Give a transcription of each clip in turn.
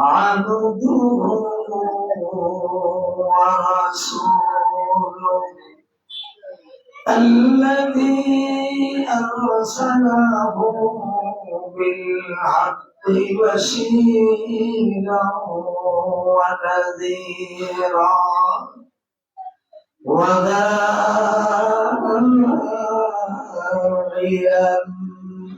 عبده ورسوله الذي أرسله بالحق بشيرا ونذيرا وداعيا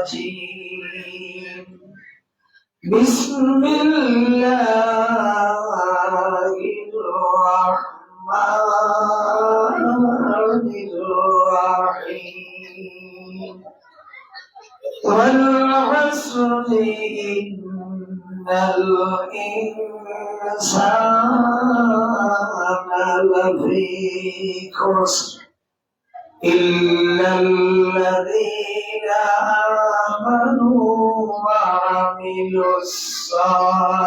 الرجيم بسم الله الرحمن الرحيم والعصر إن الإنسان لفي خسر إلا الذين آمنوا وعملوا الصالحات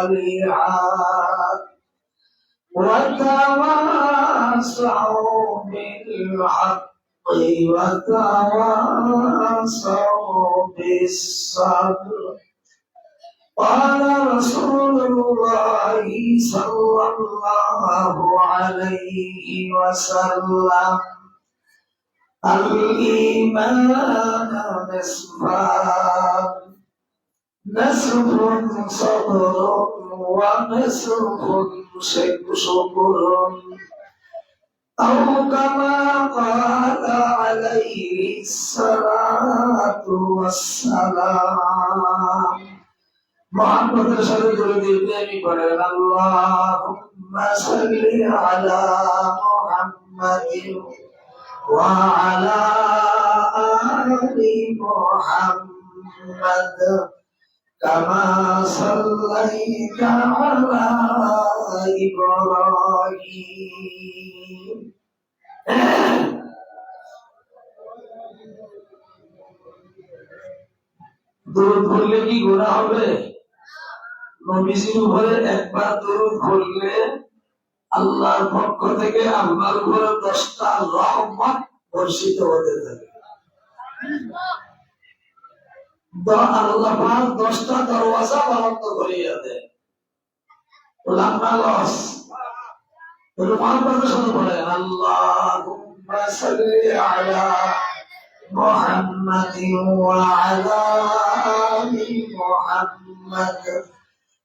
وتواصوا بالحق وتواصوا بالصبر قال رسول الله صلى الله عليه وسلم الإيمان نصفان نصف صبر ونصف شكر أو كما قال عليه الصلاة والسلام محمد صلى الله عليه وسلم اللهم صل على محمد মুহাম্মাদিন ওয়া আলা আলি মুহাম্মাদ كما صليت على إبراهيم দূর করলে কি গোনা হবে নবীজির উপরে একবার দরুদ পড়লে আল্লাহর পক্ষ থেকে আল্লাহর উপরে দশটা রহমত বর্ষিত হতে থাকে আল্লাহ পাক দশটা দরওয়াজা বরাদ্দ করিয়া দেয় লাম্বা লস মহাপ্রভু শুরু করেন আল্লাহুম্মা সাল্লি আলা محمد وعلى آل محمد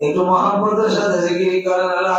একটু মহাপদের সাথে জিকিরি করেন লা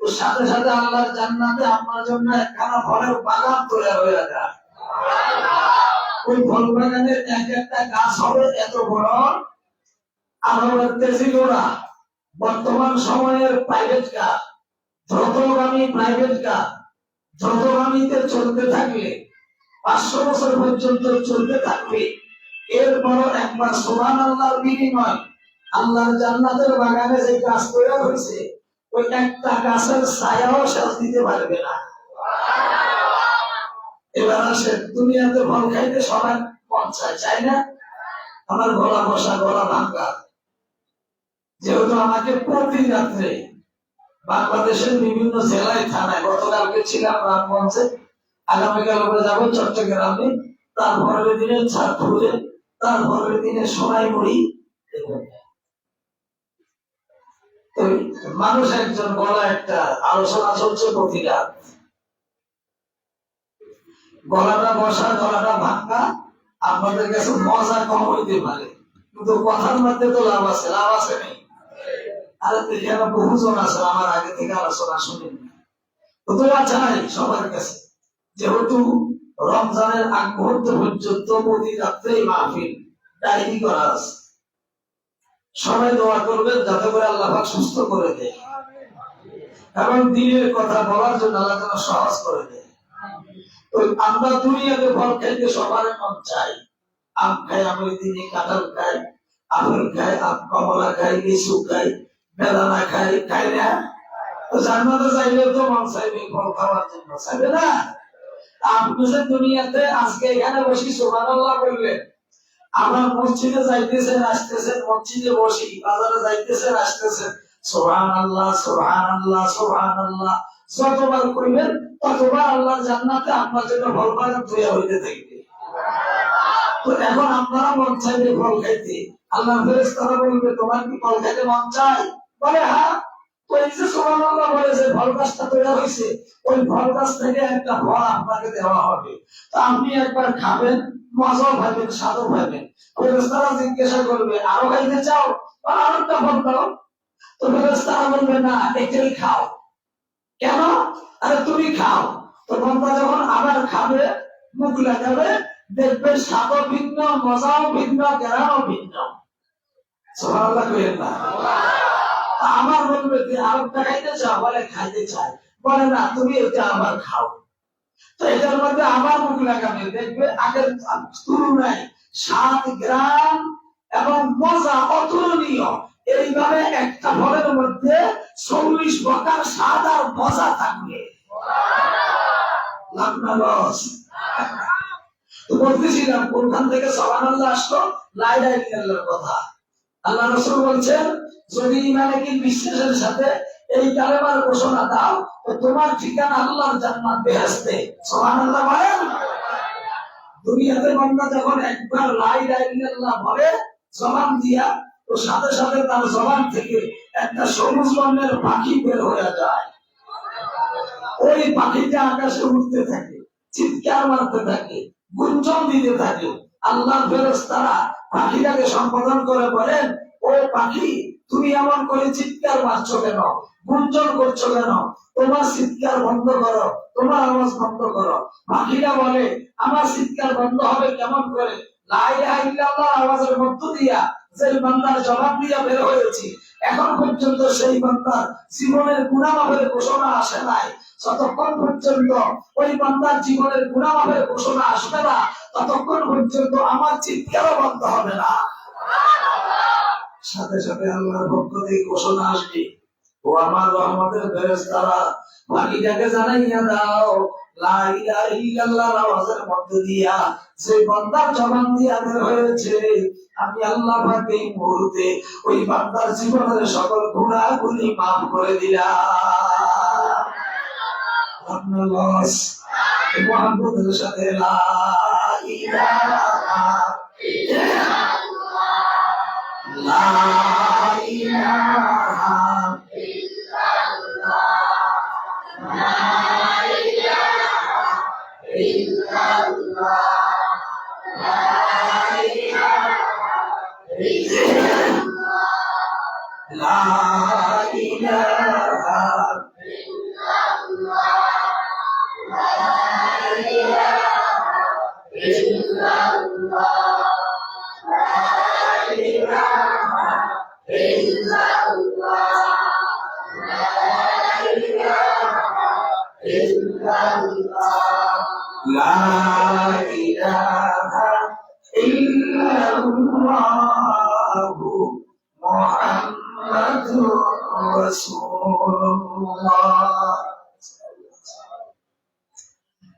সাথে সাথে আল্লাহর জান্নাতে আপনার জন্য একখানা ফলের বাগান তৈরি হয়ে যায়। ওই ফল বাগানের এক একটা গাছ হবে এত বড় আরবের তেজি গোড়া বর্তমান সময়ের প্রাইভেট কার দ্রুতগামী প্রাইভেট কার দ্রুতগামীতে চলতে থাকলে, পাঁচশো বছর পর্যন্ত চলতে থাকবে এরপর একবার সোহান আল্লাহর বিনিময় আল্লাহর জান্নাতের বাগানে যে গাছ তৈরি হয়েছে ওই একটা গাছের ছায়াও শেষ দিতে পারবে না। এবার আসে, দুনিয়াতে ফল খাইতে সবাই মন চায় চাই না? আমার গলা বসা, গলা ভাঙ্গা। যেহেতু আমাকে প্রতি রাত্রে বাংলাদেশের বিভিন্ন জেলায়, থানায়, গতকালকে ছিলাম রামগঞ্জে, আগামীকাল আমরা যাব চট্টগ্রামে তারপরের দিনে চাঁদপুরে তারপরের দিনে সোনাইমুড়ি মানুষ একজন গলা একটা আলোচনা চলছে গলাটা বসা, গলাটা ভাঙ্গা আপনাদের কাছে মজা কম হইতে পারে। কিন্তু কথার মধ্যে তো লাভ আছে লাভ আছে নেই। আরে তো এখানে বহুজন আছে আমার আগে থেকে আলোচনা শুনেন তো সবার কাছে, যেহেতু রমজানের আগ মুহূর্ত পর্যন্ত প্রতি রাত্রেই মাহফিল ডায়েরি করা আছে। সবাই দোয়া করবেন, যাতে করে আল্লাহ সুস্থ করে দেয়। এবং দিনের কথা বলার জন্য আল্লাহ যেন সহজ করে দেয়। আমরা দুনিয়াতে ফল খাইতে সবার মন চাই। আম খাই, আমি দিনে কাঁঠাল খাই, আপেল খাই, আম, কমলা খাই, লিচু খাই, বেদানা খাই খাই না? তো জান্নাতে চাইলে তো মন চাইবে, ফল খাওয়ার জন্য, চাইবে না? আপনি যে দুনিয়াতে আজকে এখানে বসি সুবহানাল্লাহ বললেন আমরা মসজিদে যাইতেছেন, আসতেছেন, মসজিদে বসি, বাজারে যাইতেছেন, আসতেছেন। সোহান আল্লাহ সোহান আল্লাহ সোহান আল্লাহ যতবার করিবেন ততবার আল্লাহ জান্নাতে আপনার জন্য ফল বাগান তৈরি হইতে থাকবে তো এখন আপনারা মন চাইবে ফল খাইতে। আল্লাহ ফেরেস তারা বলবে, তোমার কি ফল খাইতে মন চাই বলে হ্যাঁ। কেন? আরে তুমি খাও। তো বন্ধা যখন আবার খাবে, মুখ লাগাবে, দেখবে স্বাদও ভিন্ন, মজাও ভিন্ন, জ্ঞানও ভিন্ন। সুবহানাল্লাহ কইেন আমার বলবে যে আরেকটা খাইতে চাও বলে খাইতে চাই বলে, না, তুমি এটা আবার খাও। তো এটার মধ্যে আবার মুখ লাগাবে, দেখবে আগের তুলনায় সাত গ্রাম এবং মজা অতুলনীয়। এইভাবে একটা ফলের মধ্যে চল্লিশ প্রকার স্বাদ আর মজা থাকবে। বলতেছিলাম, কোনখান থেকে সবান আল্লাহ আসলো? লাই লাই আল্লাহর কথা। আল্লাহ রসুল বলছেন যদি ইমানে কি বিশ্বাসের সাথে এই কালেমার ঘোষণা দাও তোমার ঠিকানা আল্লাহর জান্নাত বেহেশতে সুবহানাল্লাহ বলেন? দুনিয়াতে বান্দা যখন একবার লাই লাই ইল্লাল্লাহ বলে, জবান দিয়া, তো সাথে সাথে তার জবান থেকে একটা সবুজ বর্ণের পাখি বের হয়ে যায়। ওই পাখিটা আকাশে উঠতে থাকে, চিৎকার মারতে থাকে, গুঞ্জন দিতে থাকে। আল্লাহ ফেরেশতারা পাখিটাকে সম্বোধন করে বলেন, ও পাখি তুমি এমন করে চিৎকার মারছো কেন? গুঞ্জন করছ কেন? তোমার চিৎকার বন্ধ করো। তোমার আওয়াজ বন্ধ করো। পাখিরা বলে, আমার চিৎকার বন্ধ হবে কেমন করে? আওয়াজের মধ্য দিয়া যে বান্দার জবাব দিয়া বের হয়েছি। এখন পর্যন্ত সেই বান্দার জীবনের গুণামাপের ঘোষণা আসে নাই। যতক্ষণ পর্যন্ত ওই বান্দার জীবনের গুণামাপের ঘোষণা আসবে না, ততক্ষণ পর্যন্ত আমার চিৎকারও বন্ধ হবে না। সাথে সাথে আল্লাহর পক্ষ থেকে ঘোষণা আসবে। ও আমার রহমতের ফেরেশতারা, বাকিটাকে জানাইয়া দাও। আল্লাহ মুহূর্তে ওই জীবনের সকল করে দিলাম। সাথে লা ইলাহা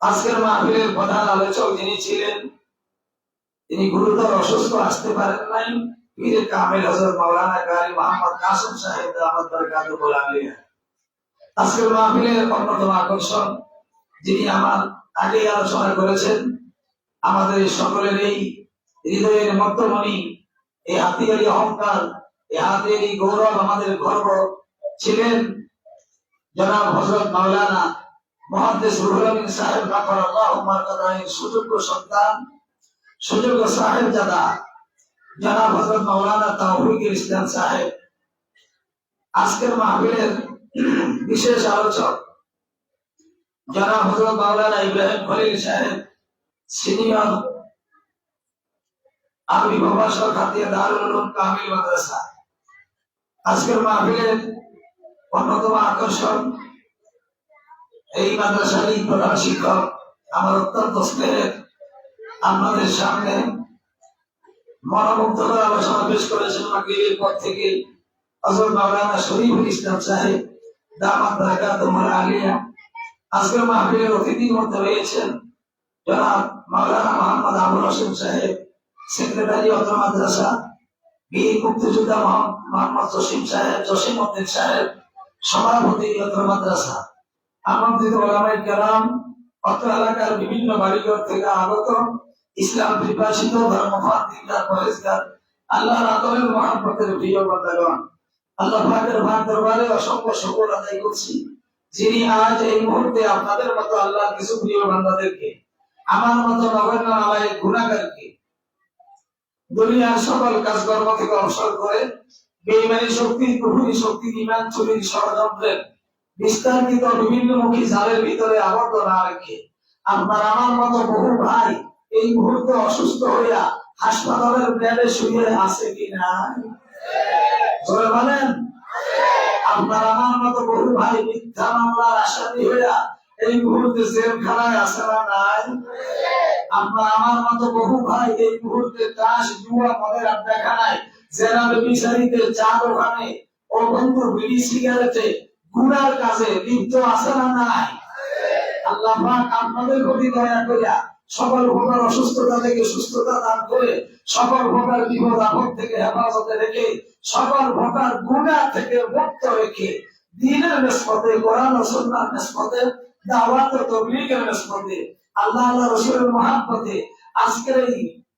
আজকের মাহফিলের প্রধান আলোচক যিনি ছিলেন, তিনি গুরুতর অসুস্থ, আসতে পারেন নাই। পীর কামিল হজরত মাওলানা কারি মোহাম্মদ কাসিম সাহেব দামাত বরকাতুহু গোলামিয়া আজকের মাহফিলের অন্যতম আকর্ষণ, যিনি আমার আগে আলোচনা করেছেন, আমাদের সকলের এই হৃদয়ের মধ্যমণি এই হাতিয়ারি অহংকার, এই হাতিয়ারি গৌরব আমাদের গর্ব। ছিলেন জনাব হজরত মাওলানা মহাদেশ রুহুল সাহেব রাফার আল্লাহ মার্কাদায়ের সুযোগ্য সন্তান, সুযোগ্য সাহেব জাদা, জনাব হজরত মাওলানা তাওফিকুল ইসলাম সাহেব। আজকের মাহফিলের বিশেষ আলোচক জনাব হজরত মাওলানা ইব্রাহিম খলিল সাহেব, সিনিয়র আরবি ভাষা খাতিয়ে দারুল উলুম কামিল মাদ্রাসা। আজকের মাহফিলের অন্যতম আকর্ষণ এই মাদ্রাসারই প্রধান শিক্ষক আমার অত্যন্ত স্নেহের, আপনাদের সামনে মনোমুগ্ধকর আলোচনা পেশ করেছেন মাগরিবের পর থেকে হযরত মাওলানা শরীফুল ইসলাম সাহেব, দামাত বারাকাতুহুল আলিয়া। আজকের মাহফিলের অতিথির মধ্যে রয়েছেন জনাব মাওলানা মোহাম্মদ আবুল হোসেন সাহেব, সেক্রেটারি অত্র মাদ্রাসা, বীর মুক্তিযোদ্ধা মোহাম্মদ- জসিম সাহেব, জসিম উদ্দিন সাহেব, সভাপতি অত্র মাদ্রাসা। আমন্ত্রিত ওলামাই কেরাম, অত্র এলাকার বিভিন্ন বাড়িঘর থেকে আগত ইসলাম বিভাষিত পরেশগার আল্লাহর আদরের প্রিয় বন্দাগণ আল্লাহ দরবারে অসংখ্য শুকর আদায় করছি, যিনি আজ এই মুহূর্তে আপনাদের মতো আল্লাহর কিছু প্রিয় বান্দাদেরকে, আমার মতো নগণ্য নালায় গুণাগারকে, দুনিয়ার সকল কাজকর্ম থেকে অবসর করে বেইমানি শক্তি, কুহুরি শক্তি ইমান চুরির ষড়যন্ত্রের বিস্তারিত বিভিন্ন মুখী জালের ভিতরে আবদ্ধ না রেখে আপনার আমার মতো বহু ভাই এই মুহূর্তে অসুস্থ হইয়া হাসপাতালের বেডে শুয়ে আছে কি না আপনার আমার মতো বহু ভাই মিথ্যা মামলার আসামি হইয়া এই মুহূর্তে জেলখানায় আছে না নাই? আপনার আমার মতো বহু ভাই এই মুহূর্তে তাস জুয়া মদের আড্ডাখানায় জেনাবে বিচারিতে চা দোকানে ও বন্ধু বিড়ি সিগারেটে গুড়ার কাজে লিপ্ত আছে না নাই? আল্লাহ আপনাদের প্রতি দয়া করিয়া সকল প্রকার অসুস্থতা থেকে সুস্থতা দান করে সকল বিপদ আপদ থেকে হেফাজতে রেখে সকল গুণা থেকে মুক্ত রেখে দিনের নিষ্পতে কোরআন ও নিষ্পতে দাওয়াত তবলিগের আল্লাহ আল্লাহ রসুলের মহাব্বতে আজকের এই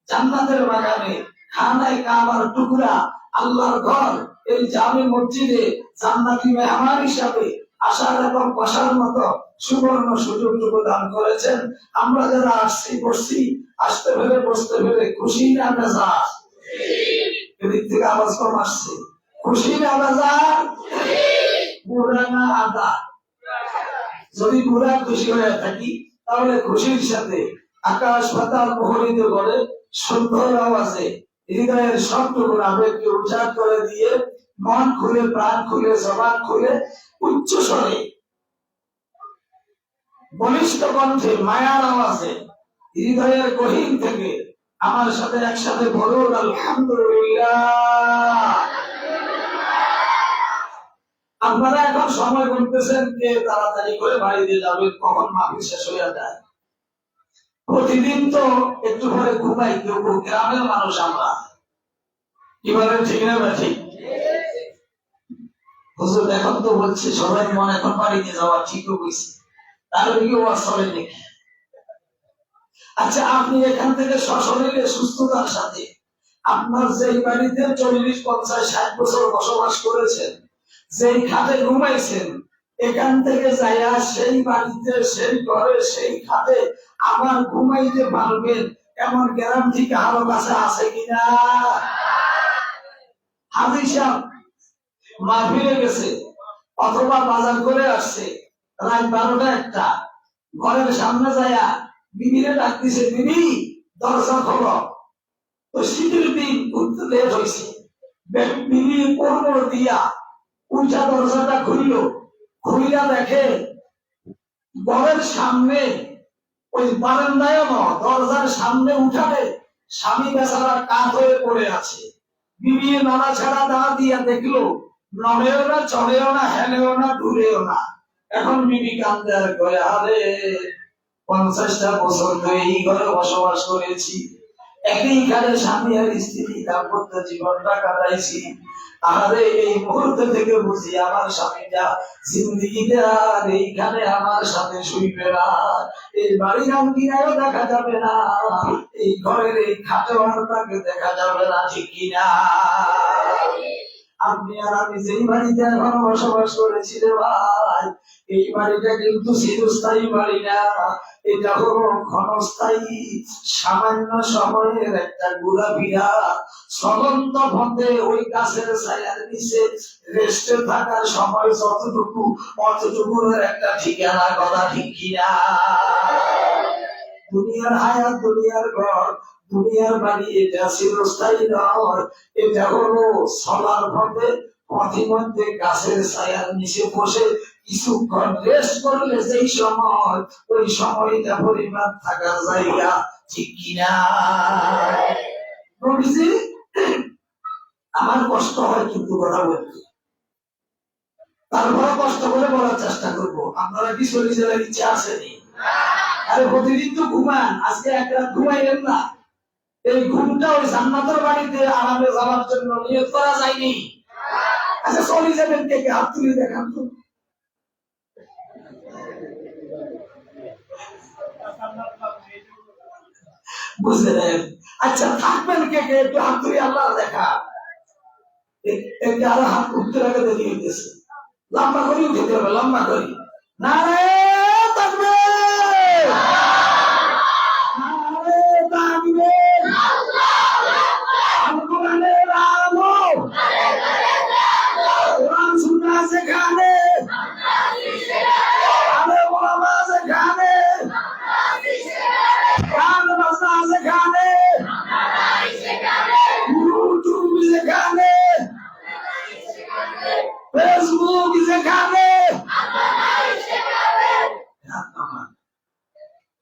জান্নাতের বাগানে খানায় কাবার টুকরা, আল্লাহর ঘর এই জামে মসজিদে জান্নাতি মেহমান হিসাবে আসার এবং বসার মতো সুবর্ণ সুযোগটুকু দান করেছেন। আমরা যারা আসছি, বসছি, আসতে পেরে বসতে পেরে খুশি না এদিক থেকে আওয়াজ কম আসছে। খুশি না আদা? যদি বুড়া খুশি হয়ে থাকি, তাহলে খুশির সাথে আকাশ পাতাল মোহরিত করে সুন্দর আওয়াজে হৃদয়ের সবটুকু আবেগকে উজাড় করে দিয়ে মন খুলে, প্রাণ খুলে জবান খুলে, উচ্চ স্বরে। বলিষ্ঠ কণ্ঠে মায়ার আওয়াজে, হৃদয়ের গহীন থেকে আমার সাথে একসাথে বলুন, আলহামদুলিল্লাহ। আপনারা এখন সময় বলতেছেন যে তাড়াতাড়ি করে বাড়িতে যাবেন, কখন মাহফিল শেষ হয়ে যায়? প্রতিদিন তো একটু পরে ঘুমাই কেউ গ্রামের মানুষ আমরা। কি বলেন, ঠিক না ঠিক। হুজুর, এখন তো বলছে, সবাই মন এখন বাড়িতে যাওয়া ঠিক হয়েছে তাহলে কি ওয়াজ চলে নাকি? আচ্ছা আপনি এখান থেকে সশরীরে সুস্থতার সাথে আপনার যেই বাড়িতে চল্লিশ, পঞ্চাশ, ষাট বছর বসবাস করেছেন, যেই খাটে ঘুমাইছেন এখান থেকে যাইয়া সেই বাড়িতে, সেই ঘরে, সেই খাটে আবার ঘুমাইতে পারবেন। এমন গ্যারান্টি কারও কাছে আছে কিনা? গেছে। অথবা বাজার করে আসছে। রাত বারোটা একটা। ঘরের সামনে যায়া বিবিরে ডাকতেছে, বিবি, দরজা খোলো। তো শীতের দিন উঠতে লেট হয়েছে। বিবি কোমর দিয়া দরজাটা খুললো। খুলিয়া দেখে, ঘরের সামনে, ওই বারান্দায় দরজার সামনে উঠালে স্বামী বেচারা কাত হয়ে পড়ে আছে। বিবি নানা ছাড়া দাঁড়া দিয়া দেখল, নড়েও না, চড়েও না, হেলেও না ডুবেও না। এখন বিবি কান্দে আর কয়ে আরে, পঞ্চাশটা বছর ধরে এই ঘরে বসবাস করেছি। একই ঘরে স্বামী আর স্ত্রী দাম্পত্য জীবনটা কাটাইছি। আরে এই মুহূর্ত থেকে বুঝি আমার স্বামীটা জিন্দিগিটার এইখানে আমার সাথে শুইবে না। এই বাড়ির আঙ্গিনায়ও দেখা যাবে না, এই ঘরের এই খাটে তাকে দেখা যাবে না, ঠিক কিনা? আপনি আর আমি যেই বাড়িতে এখন বসবাস করেছি রে ভাই, এই বাড়িটা কিন্তু চিরস্থায়ী বাড়ি না। এটা হলো ক্ষণস্থায়ী, সামান্য সময়ের একটা ঘোরাফেরা চলন্ত পথে ওই গাছের ছায়ার নিচে রেস্টে থাকার সময় যতটুকু, অতটুকুর একটা ঠিকানা কথা ঠিক কিনা। দুনিয়ার হায়াত, দুনিয়ার ঘর দুনিয়ার বাড়ি, এটা চিরস্থায়ী নয় এটা হলো সলার পথে পথিমধ্যে গাছের ছায়ার নিচে বসে কিছুক্ষণ রেস্ট করলে যেই সময়, ওই সময়টা পরিমাণ থাকার জায়গা, ঠিক কিনা? আমার কষ্ট হয় কিন্তু কথা বলতে। তারপরে কষ্ট করে বলার চেষ্টা করব। আপনারা কি চলে যাওয়ার ইচ্ছা আসেনি আরে প্রতিদিন তো ঘুমান, আজকে এক রাত ঘুমাইলেন না। এই ঘুমটা ওই জান্নাতের বাড়িতে আরামে যাওয়ার জন্য নিয়োগ করা যায়নি। আচ্ছা চলে যাবেন কে কে? হাত তুলে দেখান তো। বুঝলেন আচ্ছা থাকবেন কে কে? একটু হাত তুলে আল্লাহ দেখা। এ- এটা আরও হাত উঠতে লাগে দেরি হইতেছে লম্বা করে উঠতে হবে, লম্বা করি না রে থাকবে নারে তাকবীর। আল-কোরআনের আলো। কোরআন সুন্নাহ যেখানে, আলে ওলামা যেখানে, গান বাজনা যেখানে, ইউটিউব যেখানে, ফেসবুক যেখানে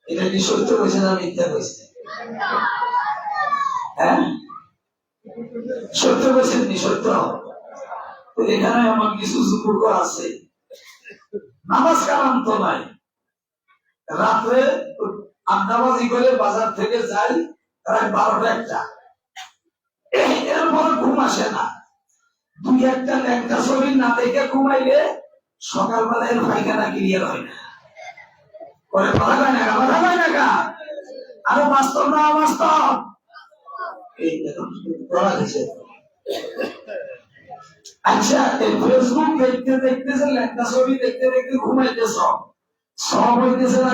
এটা কি সত্য কইছে না মিথ্যা কইছে হ্যাঁ? সত্য নি, সত্য? এখানে কিছু আছে। নামাজ কালাম তো নাই। রাত্রে আড্ডাবাজি করে বাজার থেকে যাই রাত বারোটা একটা। এরপরে ঘুম আসে না। দুই একটা ল্যাংটা ছবি না দেখে ঘুমাইলে সকালবেলা এর পায়খানা ক্লিয়ার হয় না। আচ্ছা দেখতে ছবি দেখতে দেখতে সব না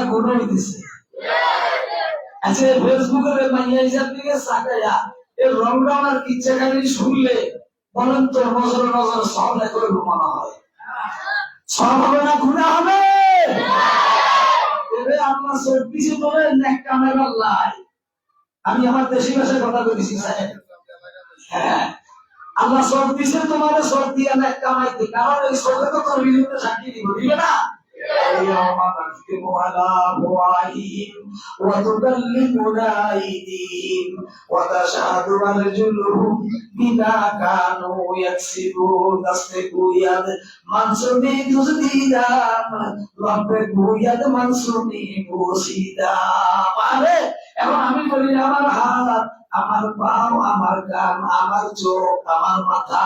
আচ্ছা এই ফেসবুকের এই মাইয়া হিসাব থেকে সাকাইয়া এই রং রঙার ইচ্ছা খালি শুনলে বলেন তো, নজর নজর, সব করে ঘুমানো হয়। সব হবে না গুণা হবে? এবে আপনার চব্বিশে বলে নেক কামের লাই আমি আমার দেশি ভাষায় হ্যাঁ। আল্লাহ সব কিছু সব দিয়ে নেক কামাইতে কারণ ওই সবে তো তোর সাক্ষী দিব দিবে না اليوم نختم على أفواههم وتكلمنا أيديهم وتشهد أرجلهم بما كانوا يكسبون تصدق يد منصوبي تزديدان ربك يد منصوبي بوسيدان মানে এখন আমি বলি আমার হাত আমার পাও আমার কান আমার চোখ আমার মাথা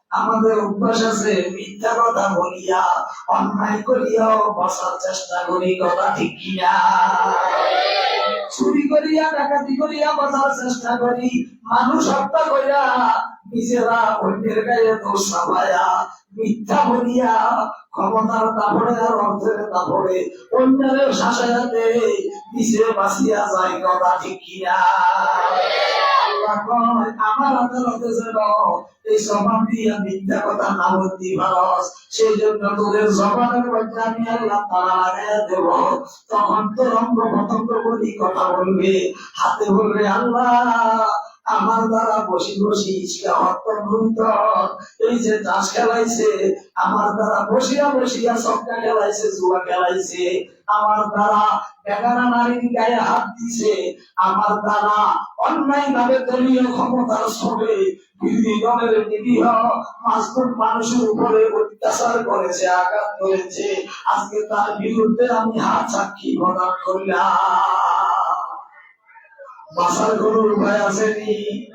আমাদের অভ্যাস আছে মিথ্যা কথা বলিয়া, অন্যায় করিয়াও বসার চেষ্টা করি, কথা ঠিক কিনা? চুরি করিয়া, ডাকাতি করিয়া বসার চেষ্টা করি, মানুষ হত্যা করিয়া নিজেরা অন্যের গায়ে দোষ চাপায়া মিথ্যা বলিয়া ক্ষমতার দাপড়ে আর অর্থের দাপড়ে অন্যের শাসায়াতে নিজে বাঁচিয়া যায়, কথা ঠিক কিনা? আমার আদালতে যেন এই জবান দিয়া মিথ্যা কথা না বলতে পারস সেই জন্য তোদের মধ্যে আমি আল্লাহ তারা দেব। তখন তোর অঙ্গ বলি কথা বলবে, হাতে বলবে, আল্লাহ আমার দ্বারা বসি বসি ইচ্ছা অত্যন্ত এই যে চাষ খেলাইছে, আমার দ্বারা বসিয়া বসিয়া সবটা খেলাইছে, জুয়া খেলাইছে। আমার দ্বারা বেগানা নারীর গায়ে হাত দিছে। আমার দ্বারা অন্যায় ভাবে দলীয় ক্ষমতার সবে বিরোধী নিরীহ মাসুম মানুষের উপরে অত্যাচার করেছে, আঘাত করেছে। আজকে তার বিরুদ্ধে আমি হাত সাক্ষী প্রদান করলাম। বাসার কোনো উপায় আসেনি।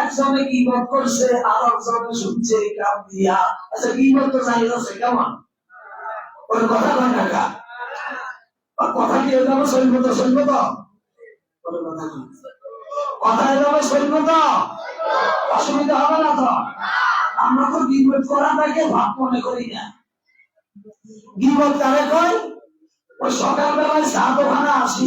একজনে কি করছে আর একজনে শুনছে দিয়া। আচ্ছা কি বলতে চাই আছে কেমন? কথা কয় টাকা কথা কি এভাবে সৈন্য তো সৈন্য তো? কথা এভাবে সৈন্য তো? অসুবিধা হবে না তো? আমরা তো গিবত করাটাকে ভাব মনে করি না। গিবত কারে কয়? ওই সকালবেলায় চা দোকানে আসি।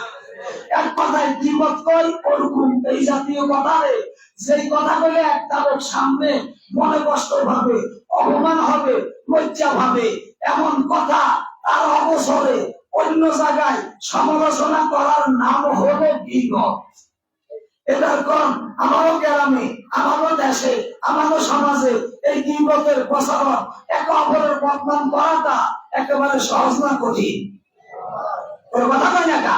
এক কথায় দ্বিমত কই, ওরকম এই জাতীয় কথা সেই কথা বলে একটা লোক সামনে মনে কষ্ট ভাবে, অপমান হবে, লজ্জা ভাবে, এমন কথা তার অবসরে অন্য জায়গায় সমালোচনা করার নাম হলো বিগত এটার কম আমারও গ্রামে, আমারও দেশে, আমারও সমাজে এই গিবতের প্রসারণ একে অপরের বদনাম করাটা একেবারে সহজ না কঠিন। কথা কয় না?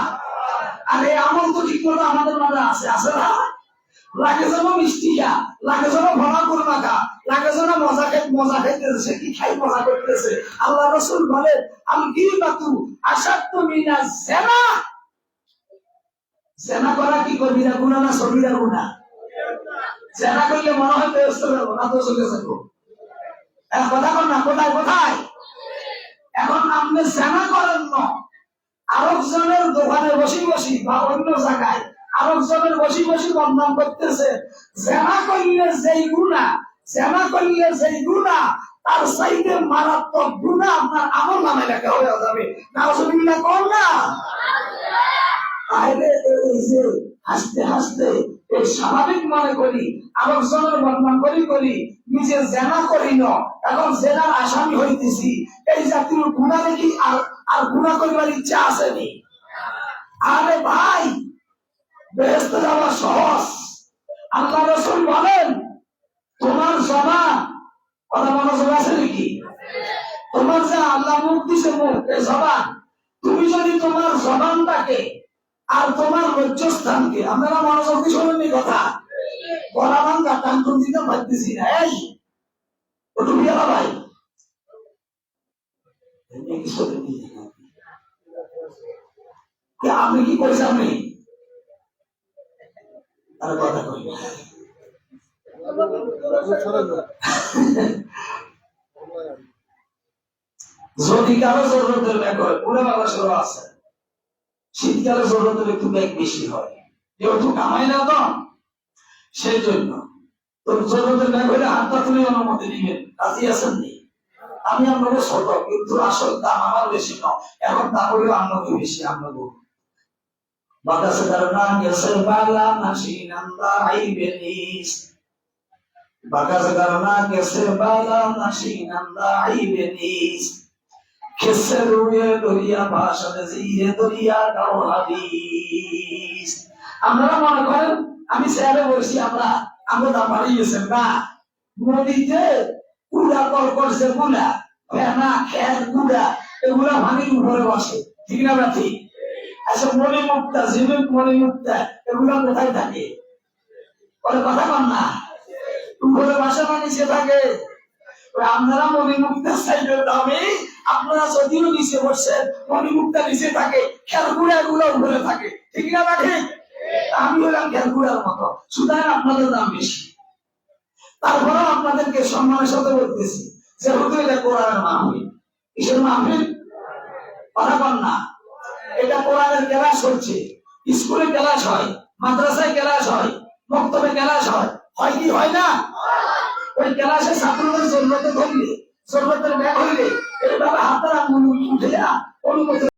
আর আমল তো ঠিক মতো আমাদের মাঝে আছে আছে না? লাগে যেন মিষ্টিয়া লাগে যেন ভরা করমাকা লাগে যেন মজা খাই মজা খাইতেছে কি খাই মজা করতেছে? আল্লাহ রসুল বলেন আমি কি বাতু আসাত্ত মিনা জেনা জেনা করা কি কবিরা গুণা না সবিরা গুণা? জেনা করলে মনে হয় বেরস্ত যাব না তো চলে এক কথা কর না, কোথায় কোথায়? এখন আপনি জেনা করেন না। আরেকজনের দোকানে বসি বসি বা অন্য জায়গায় আরেকজনের বসি বসি বদনাম করতেছে। জেনা করলে যেই গুণা, জেনা করলে যেই গুণা, তার সাইডে মারাত্মক গুণা আপনার আমল নামে লেখা হয়ে যাবে। না অসুবিধা কর না। হাসতে হাসতে স্বাভাবিক মনে করি আরেকজনের বদনাম করি করি, নিজে জেনা করি এখন জেনার আসামি হইতেছি। এই জাতীয় দেখি আর আর গুণা করিবার ভাই বেহেস্তে যাওয়া সহজ। আল্লাহ রসুল বলেন জবান কথা মনোযোগ আছে নাকি? তোমার যে আল্লাহ মুখ দিছে মুখ এই জবান। তুমি যদি তোমার জবানটাকে আর তোমার লজ্জস্থানকে আপনারা মনোযোগ দিয়ে শোনেননি কথা। দিতে পারতেছি না। ভাই আপনি কি করেছেন আপনি? আর কথা। যদি কারও বাংলাদেশেরও আছে। শীতকালে জরুরতের একটু ব্যাগ বেশি হয়। যেহেতু কামাই না তো সেই জন্য তো হলে তুলে অনুমতি রাজি আছেন আমি আপনাকে ছোট, কিন্তু আসল দাম আমার বেশি নয় এখন আপনাকে বেশি আপনাকে বাতাসে গেছে বালা নান্দা আইবে নিস। বাতাসে গেছে বালা নাসি। নান্দা আপনারা মনে করেন, আমি স্যারে বলছি, আমরা আমরা গেছেন না। নদীতে কুড়া কল করছে গুলা ফেনা গুড়া এগুলা পানির উপরে বসে। ঠিক না না ঠিক। আচ্ছা মনে মনে এগুলা কোথায় থাকে? কথা কন না। উপরে বাসা না নিচে থাকে। আপনারা মনে মুক্তা চাইবেন দামে আপনারা যদিও নিচে বসছেন মনে মুক্তা নিচে থাকে খেলগুড়া গুলো উপরে থাকে। ঠিক না না আমি হলাম খেলগুড়ার মতো। সুতরাং আপনাদের দাম বেশি। তারপরেও আপনাদেরকে সম্মানের সাথে বলতেছি যে হুজুর এটা কোরআনের মাহফিল। কিসের মাহফিল? কথা না। এটা কোরআনের ক্লাস হচ্ছে। স্কুলে ক্লাস হয়, মাদ্রাসায় ক্লাস হয়, মক্তবে ক্লাস হয়। হয় কি? হয় না? ওই ক্লাসে ছাত্রদের জরুরতে ধরলে জরুরতের ব্যাগ হইলে এইভাবে হাতারা উঠে অনুমতি